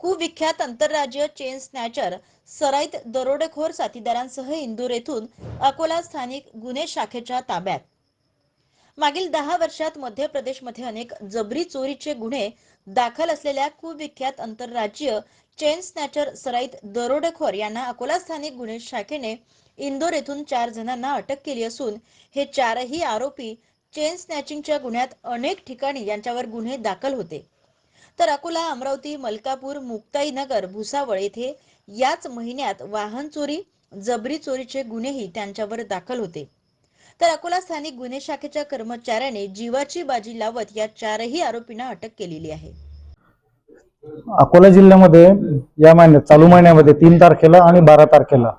कुविख्यात आंतरराज्य चेन स्नॅचर सराईत दरोडेखोर साथीदारांसह इंदूर येथून अकोला स्थानिक गुन्हे शाखेच्या ताब्यात. मागील दहा वर्षात मध्य प्रदेशमध्ये अनेक जबरी चोरीचे गुन्हे दाखल असलेल्या कुविख्यात आंतरराज्य चेन स्नॅचर सराईत दरोडेखोर यांना अकोला स्थानिक गुन्हे शाखेने इंदोर येथून चार जणांना अटक केली असून हे चारही आरोपी चेन स्नॅचिंगच्या गुन्ह्यात अनेक ठिकाणी यांच्यावर गुन्हे दाखल होते. तर अकोला अमरावती मलकापूर मुक्ताईनगर भुसावळ येथे याच महिन्यात वाहन चोरी जबरी चोरीचे गुन्हेही त्यांच्यावर दाखल होते. तर अकोला स्थानिक गुन्हे शाखेच्या कर्मचाऱ्याने जीवाची बाजी लावत या चारही आरोपींना अटक केलेली आहे. अकोला जिल्ह्यामध्ये या महिन्यात चालू महिन्यामध्ये तीन तारखेला आणि बारा तारखेला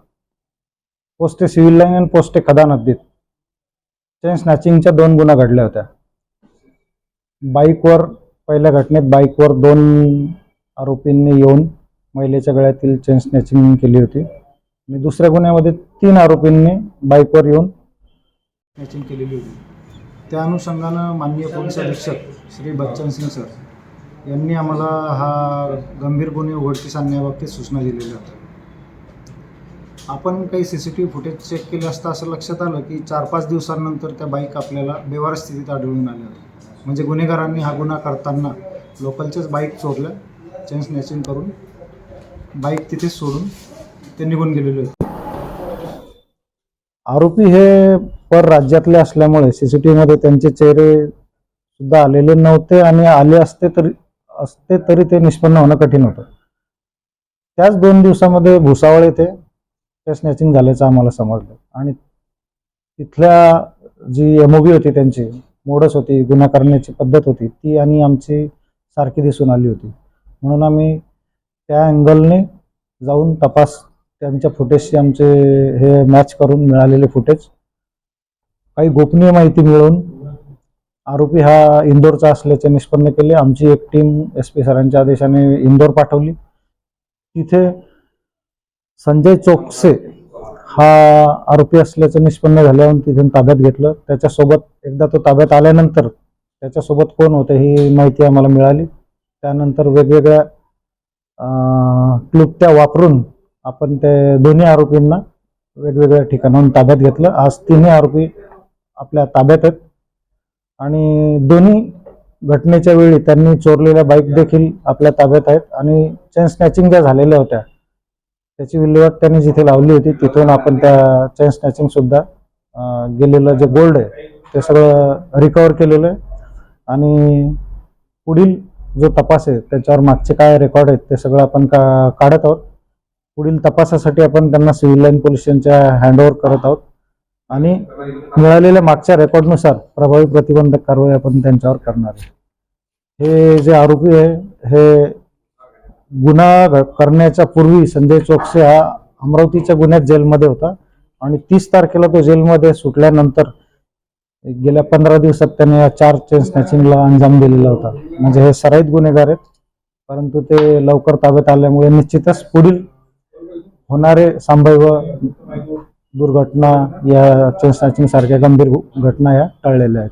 पोस्टे सिव्हिल लाईन आणि पोस्टे खदान हद्दीत चेन स्नॅचिंगच्या दोन गुन्हा घडल्या होत्या. बाईकवर पहिल्या घटनेत बाईकवर दोन आरोपींनी येऊन महिलेच्या गळ्यातील चेन स्नॅचिंग केली होती. आणि दुसऱ्या गुन्ह्यामध्ये तीन आरोपींनी बाईकवर येऊन स्नॅचिंग केलेली होती. त्या अनुषंगानं माननीय पोलीस अधीक्षक श्री बच्चन सिंग सर यांनी आम्हाला हा गंभीर गुन्हे उघडकीस आणण्याबाबतीत सूचना दिलेल्या होत्या. आपण काही C C T V footage check केले असता असं लक्षात आलं की चार पाच दिवसांनंतर त्या बाईक आपल्याला बेवार स्थितीत आढळून आल्या होत्या. म्हणजे गुन्हेगारांनी हा गुन्हा करताना लोकलच्याच बाईक चोरल्या चेन स्नॅचिंग करून बाईक तिथेच सोडून ते निघून गेलेले होते. आरोपी हे पर राज्यातले असल्यामुळे सी सी टी व्हीमध्ये त्यांचे चेहरे सुद्धा आलेले नव्हते आणि आले असते तरी असते तरी ते निष्पन्न होणं कठीण होतं. त्याच दोन दिवसामध्ये भुसावळ येथे ते स्नॅचिंग झाल्याचं आम्हाला समजलं. आणि तिथल्या जी एम होती त्यांची मोडस होती गुन्हा करण्याची पद्धत होती ती आणि आमची सारखी दिसून आली होती. म्हणून आम्ही त्या अँगलने जाऊन तपास त्यांच्या फुटेजशी आमचे हे मॅच करून मिळालेले फुटेज काही गोपनीय माहिती मिळवून आरोपी हा इंदोरचा असल्याचे निष्पन्न केले. आमची एक टीम एस पी सरांच्या आदेशाने इंदोर पाठवली. तिथे संजय चोक्से हा आरोपी असल्याचं निष्पन्न झाल्यावर तिथून ताब्यात घेतलं. त्याच्यासोबत एकदा तो ताब्यात आल्यानंतर त्याच्यासोबत कोण होतं ही माहिती आम्हाला मिळाली. त्यानंतर वेगवेगळ्या क्लुप्त्या वापरून आपण ते दोन्ही आरोपींना वेगवेगळ्या ठिकाणाहून ताब्यात घेतलं. आज तिन्ही आरोपी आपल्या ताब्यात आहेत. आणि दोन्ही घटनेच्या वेळी त्यांनी चोरलेल्या बाईक देखील आपल्या ताब्यात आहेत. आणि चेन स्नॅचिंग ज्या झालेल्या होत्या त्याची विल्हेवाट त्यांनी जिथे लावली होती तिथून आपण त्या चेन स्नॅचिंग सुद्धा गेलेलं जे गोल्ड आहे ते सगळं रिकवर केलेलं आहे. आणि पुढील जो तपास आहे त्याच्यावर मागचे काय रेकॉर्ड आहेत ते सगळं आपण का काढत आहोत. पुढील तपासासाठी आपण त्यांना सिव्हिल लाईन पोलीस स्टेशनच्या हँडओव्हर करत आहोत. आणि मिळालेल्या मागच्या रेकॉर्डनुसार प्रभावी प्रतिबंधक कारवाई आपण त्यांच्यावर करणार आहे. हे जे आरोपी आहे हे गुन्हा करण्याच्या पूर्वी संजय चोक्से हा अमरावतीच्या गुन्ह्यात जेलमध्ये होता. आणि तीस तारखेला तो जेलमध्ये सुटल्यानंतर गेल्या पंधरा दिवसात त्याने या चार चेन स्नॅचिंगला अंजाम दिलेला होता. म्हणजे हे सराईत गुन्हेगार आहेत. परंतु ते लवकर ताब्यात आल्यामुळे निश्चितच पुढील होणारे संभाव्य दुर्घटना या चेन स्नॅचिंग सारख्या गंभीर घटना या टळलेल्या आहेत.